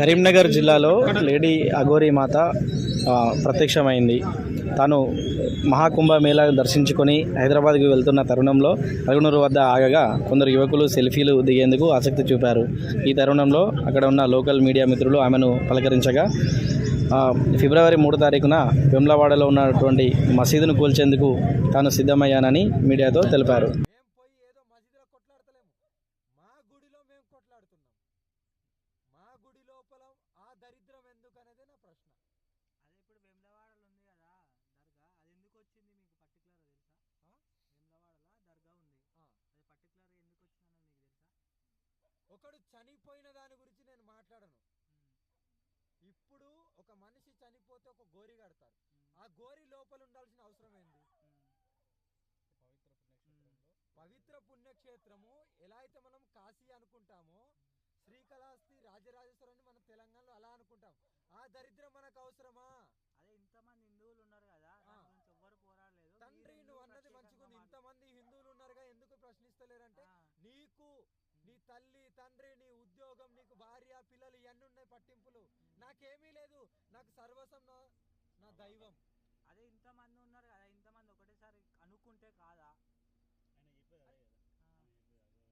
కరీంనగర్ జిల్లాలో లేడీ అఘోరి మాత ప్రత్యక్షమైంది. తాను మహాకుంభ మేళా దర్శించుకొని హైదరాబాద్కి వెళ్తున్న తరుణంలో అరుగునూరు వద్ద ఆగగా కొందరు యువకులు సెల్ఫీలు దిగేందుకు ఆసక్తి చూపారు. ఈ తరుణంలో అక్కడ ఉన్న లోకల్ మీడియా మిత్రులు ఆమెను పలకరించగా ఫిబ్రవరి మూడు తారీఖున వెమ్లవాడలో ఉన్నటువంటి మసీదును కూల్చేందుకు తాను సిద్ధమయ్యానని మీడియాతో తెలిపారు. దరిద్రం ఎందుకు అనేది నా ప్రశ్న. అదే ఇప్పుడు వేములవాడలో ఉంది కదా దర్గా అది ఎందుకు వచ్చింది మీకు పర్టికులర్ తెలుసా? వేములవాడలో దర్గా ఉంది. ఆ. అది పర్టికులర్ ఎందుకు వచ్చిందన్నది మీకు తెలుసా? ఒకడు చనిపోయిన దాని గురించి నేను మాట్లాడను. ఇప్పుడు ఒక మనిషి చనిపోతే ఒక గోరి కడతారు. ఆ గోరి లోపల ఉండాల్సిన అవసరం ఏంది? పవిత్ర పుణ్యక్షేత్రము ఎలా అయితే మనం కాశీ అనుకుంటామో శ్రీకాళహస్తి మనం అనుకుంటాం. ఆ దరిద్రం మనకు అవసరమా? అదే ఇంతమంది హిందువులు ఉన్నారు కదా గురించి ఎవ్వరు పోరాడలేదు. తండ్రి నువ్వు అన్నది మంచిగుంది. ఇంతమంది హిందువులు ఉన్నారుగా ఎందుకు ప్రశ్నిస్తలేరంటే నీకు నీ తల్లి తండ్రి నీ ఉద్యోగం నీకు భార్య పిల్లలు ఇవన్నీ ఉన్నాయి పట్టింపులు. నాకేమీ లేదు. నాకు సర్వసం